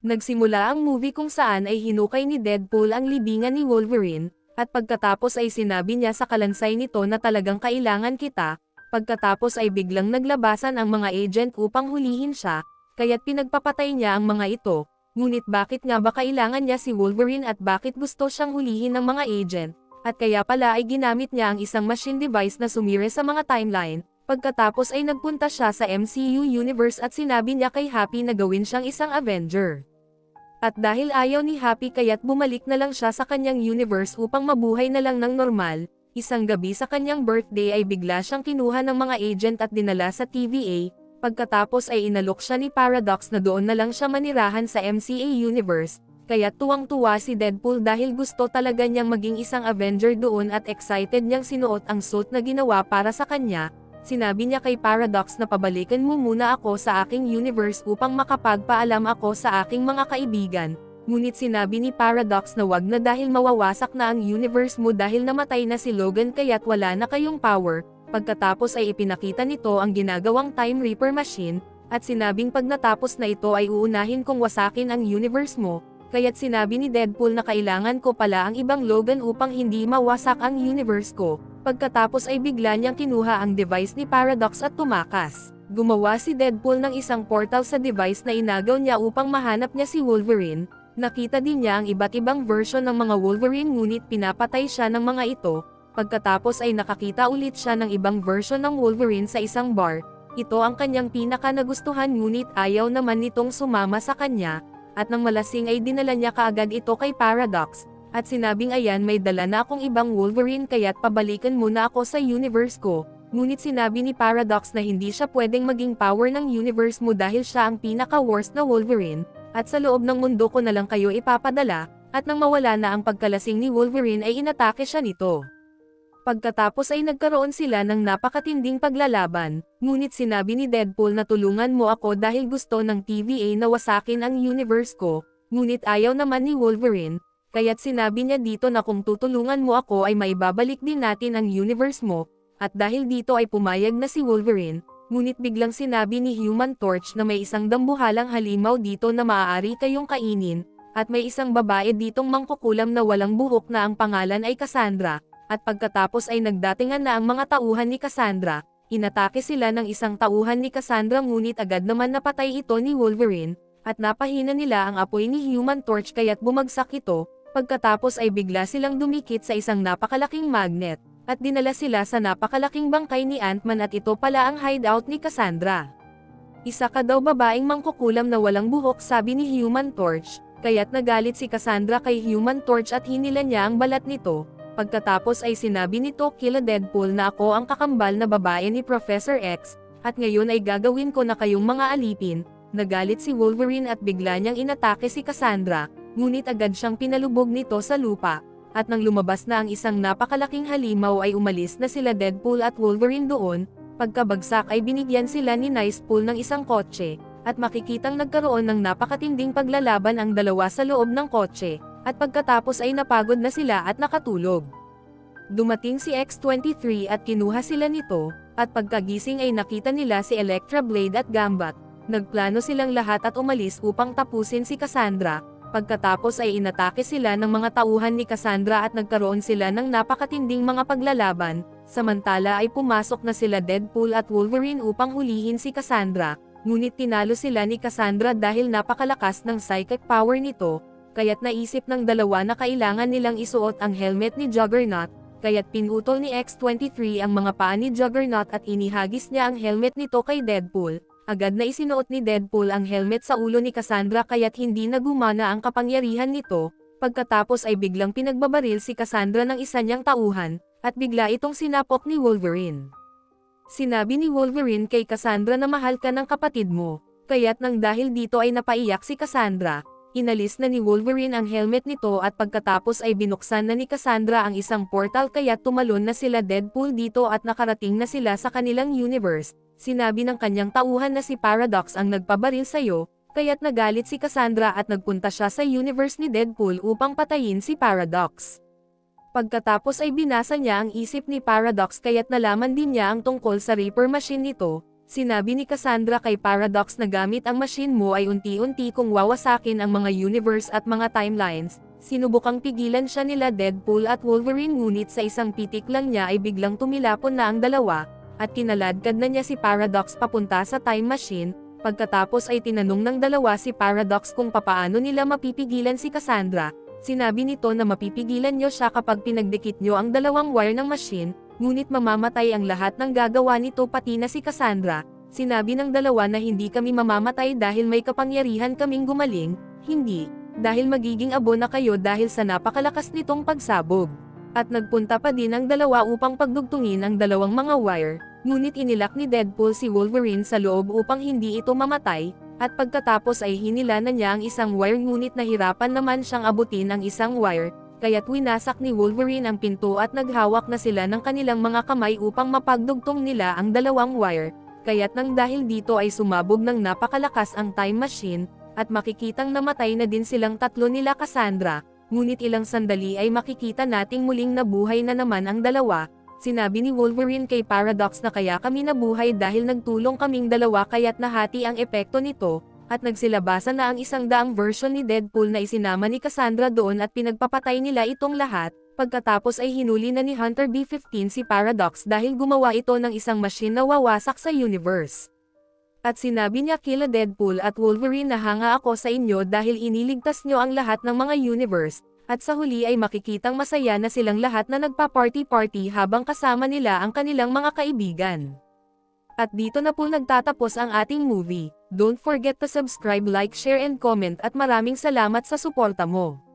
Nagsimula ang movie kung saan ay hinukay ni Deadpool ang libingan ni Wolverine, at pagkatapos ay sinabi niya sa kalansay nito na talagang kailangan kita, pagkatapos ay biglang naglabasan ang mga agent upang hulihin siya, kaya't pinagpapatay niya ang mga ito, ngunit bakit nga ba kailangan niya si Wolverine at bakit gusto siyang hulihin ng mga agent, at kaya pala ay ginamit niya ang isang machine device na sumire sa mga timeline, pagkatapos ay nagpunta siya sa MCU universe at sinabi niya kay Happy na gawin siyang isang Avenger. At dahil ayaw ni Happy kaya't bumalik na lang siya sa kanyang universe upang mabuhay na lang ng normal, isang gabi sa kanyang birthday ay bigla siyang kinuha ng mga agent at dinala sa TVA, pagkatapos ay inalok siya ni Paradox na doon na lang siya manirahan sa MCA universe, kaya tuwang-tuwa si Deadpool dahil gusto talaga niyang maging isang Avenger doon at excited niyang sinuot ang suit na ginawa para sa kanya, Sinabi niya kay Paradox na pabalikan mo muna ako sa aking universe upang makapagpaalam ako sa aking mga kaibigan, ngunit sinabi ni Paradox na wag na dahil mawawasak na ang universe mo dahil namatay na si Logan kaya't wala na kayong power, pagkatapos ay ipinakita nito ang ginagawang Time Reaper machine, at sinabing pag natapos na ito ay uunahin kong wasakin ang universe mo, kaya't sinabi ni Deadpool na kailangan ko pala ang ibang Logan upang hindi mawasak ang universe ko, Pagkatapos ay bigla niyang kinuha ang device ni Paradox at tumakas. Gumawa si Deadpool ng isang portal sa device na inagaw niya upang mahanap niya si Wolverine. Nakita din niya ang iba't ibang version ng mga Wolverine ngunit pinapatay siya ng mga ito. Pagkatapos ay nakakita ulit siya ng ibang version ng Wolverine sa isang bar. Ito ang kanyang pinaka nagustuhan ngunit ayaw naman nitong sumama sa kanya. At nang malasing ay dinala niya kaagad ito kay Paradox, at sinabing ayan may dala na akong ibang Wolverine kaya't pabalikan muna ako sa universe ko, ngunit sinabi ni Paradox na hindi siya pwedeng maging power ng universe mo dahil siya ang pinaka-worst na Wolverine, at sa loob ng mundo ko na lang kayo ipapadala, at nang mawala na ang pagkalasing ni Wolverine ay inatake siya nito. Pagkatapos ay nagkaroon sila ng napakatinding paglalaban, ngunit sinabi ni Deadpool na tulungan mo ako dahil gusto ng TVA na wasakin ang universe ko, ngunit ayaw naman ni Wolverine, kaya't sinabi niya dito na kung tutulungan mo ako ay maibabalik din natin ang universe mo, at dahil dito ay pumayag na si Wolverine, ngunit biglang sinabi ni Human Torch na may isang dambuhalang halimaw dito na maaari kayong kainin, at may isang babae ditong mangkukulam na walang buhok na ang pangalan ay Cassandra, at pagkatapos ay nagdatingan na ang mga tauhan ni Cassandra, inatake sila ng isang tauhan ni Cassandra ngunit agad naman napatay ito ni Wolverine, at napahina nila ang apoy ni Human Torch kaya't bumagsak ito, Pagkatapos ay bigla silang dumikit sa isang napakalaking magnet, at dinala sila sa napakalaking bangkay ni Ant-Man at ito pala ang hideout ni Cassandra. Isa ka daw babaeng mangkukulam na walang buhok sabi ni Human Torch, kaya't nagalit si Cassandra kay Human Torch at hinila niya ang balat nito, pagkatapos ay sinabi nito kila Deadpool na ako ang kakambal na babae ni Professor X, at ngayon ay gagawin ko na kayong mga alipin, nagalit si Wolverine at bigla niyang inatake si Cassandra, ngunit agad siyang pinalubog nito sa lupa, at nang lumabas na ang isang napakalaking halimaw ay umalis na sila Deadpool at Wolverine doon, pagkabagsak ay binigyan sila ni Nicepool ng isang kotse, at makikitang nagkaroon ng napakatinding paglalaban ang dalawa sa loob ng kotse, at pagkatapos ay napagod na sila at nakatulog. Dumating si X-23 at kinuha sila nito, at pagkagising ay nakita nila si Electra Blade at Gambit, nagplano silang lahat at umalis upang tapusin si Cassandra, Pagkatapos ay inatake sila ng mga tauhan ni Cassandra at nagkaroon sila ng napakatinding mga paglalaban, samantala ay pumasok na sila Deadpool at Wolverine upang hulihin si Cassandra, ngunit tinalo sila ni Cassandra dahil napakalakas ng psychic power nito, kaya't naisip ng dalawa na kailangan nilang isuot ang helmet ni Juggernaut, kaya't pinutol ni X-23 ang mga paa ni Juggernaut at inihagis niya ang helmet nito kay Deadpool, Agad na isinuot ni Deadpool ang helmet sa ulo ni Cassandra kaya't hindi nagumana ang kapangyarihan nito, pagkatapos ay biglang pinagbabaril si Cassandra ng isa niyang tauhan, at bigla itong sinapok ni Wolverine. Sinabi ni Wolverine kay Cassandra na mahal ka ng kapatid mo, kaya't nang dahil dito ay napaiyak si Cassandra, inalis na ni Wolverine ang helmet nito at pagkatapos ay binuksan na ni Cassandra ang isang portal kaya tumalon na sila Deadpool dito at nakarating na sila sa kanilang universe, Sinabi ng kanyang tauhan na si Paradox ang nagpabaril sa'yo, kaya't nagalit si Cassandra at nagpunta siya sa universe ni Deadpool upang patayin si Paradox. Pagkatapos ay binasa niya ang isip ni Paradox kaya't nalaman din niya ang tungkol sa Reaper machine nito, Sinabi ni Cassandra kay Paradox na gamit ang machine mo ay unti-unti kung wawasakin ang mga universe at mga timelines, sinubukang pigilan siya nila Deadpool at Wolverine ngunit sa isang pitik lang niya ay biglang tumilapon na ang dalawa, at kinaladkad na niya si Paradox papunta sa time machine, pagkatapos ay tinanong ng dalawa si Paradox kung papaano nila mapipigilan si Cassandra, sinabi nito na mapipigilan niyo siya kapag pinagdikit niyo ang dalawang wire ng machine, ngunit mamamatay ang lahat ng gagawa nito pati na si Cassandra, sinabi ng dalawa na hindi kami mamamatay dahil may kapangyarihan kaming gumaling, hindi, dahil magiging abo na kayo dahil sa napakalakas nitong pagsabog. At nagpunta pa din ang dalawa upang pagdugtungin ang dalawang mga wire, ngunit inilak ni Deadpool si Wolverine sa loob upang hindi ito mamatay, at pagkatapos ay hinila na niya ang isang wire ngunit nahirapan naman siyang abutin ang isang wire, kaya't winasak ni Wolverine ang pinto at naghawak na sila ng kanilang mga kamay upang mapagdugtong nila ang dalawang wire, kaya't nang dahil dito ay sumabog ng napakalakas ang time machine, at makikitang namatay na din silang tatlo nila Cassandra, ngunit ilang sandali ay makikita nating muling nabuhay na naman ang dalawa, sinabi ni Wolverine kay Paradox na kaya kami nabuhay dahil nagtulong kaming dalawa kaya't nahati ang epekto nito, at nagsilabasan na ang isang daang version ni Deadpool na isinama ni Cassandra doon at pinagpapatay nila itong lahat, pagkatapos ay hinuli na ni Hunter B-15 si Paradox dahil gumawa ito ng isang machine na wawasak sa universe. At sinabi niya kila Deadpool at Wolverine na hanga ako sa inyo dahil iniligtas nyo ang lahat ng mga universe, at sa huli ay makikitang masaya na silang lahat na nagpa-party-party habang kasama nila ang kanilang mga kaibigan. At dito na po nagtatapos ang ating movie. Don't forget to subscribe, like, share and comment at maraming salamat sa suporta mo.